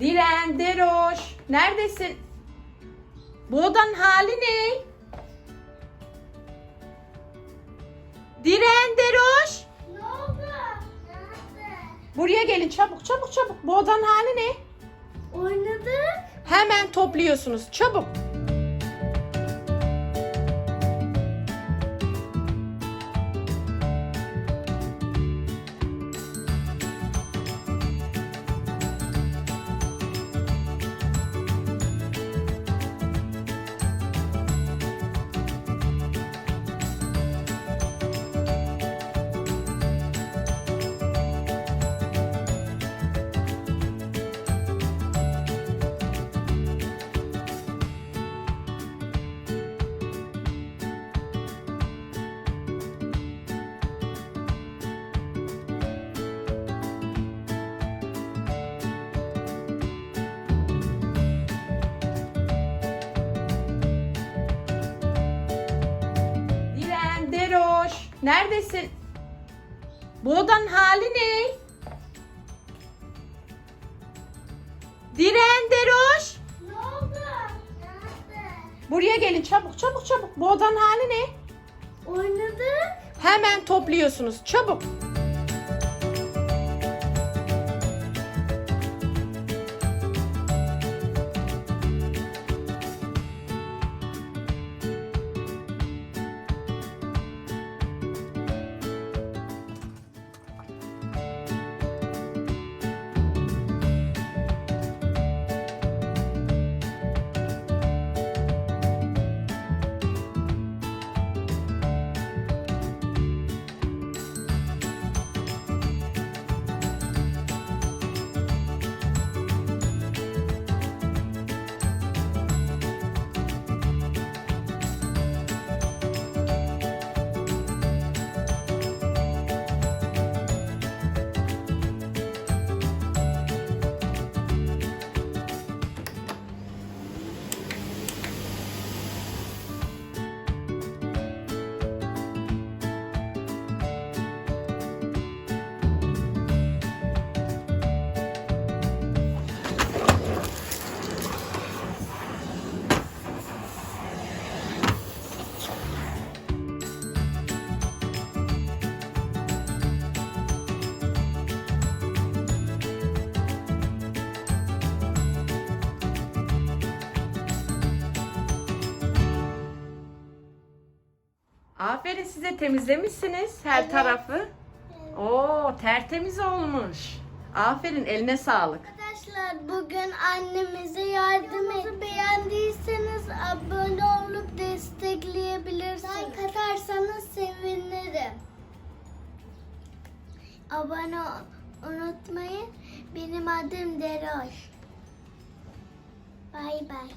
Diren, Deroş, neredesin? Bu odanın hali ne? Diren, Deroş, Ne oldu? Nerede? buraya gelin çabuk çabuk çabuk. Bu odanın hali ne? Oynadık. Hemen topluyorsunuz çabuk. Neredesin? Bu odanın hali ne? Diren, Deroş, Ne oldu? Nerede? buraya gelin çabuk çabuk çabuk. Bu odanın hali ne? Oynadık. Hemen topluyorsunuz çabuk. Aferin size temizlemişsiniz her Evet. tarafı. Oo tertemiz olmuş. Aferin eline sağlık. Arkadaşlar bugün annemize yardım et. Beğendiyseniz abone olup destekleyebilirsiniz. Like atarsanız sevinirim. Abone ol- unutmayın. Benim adım Deroş. Bay bay.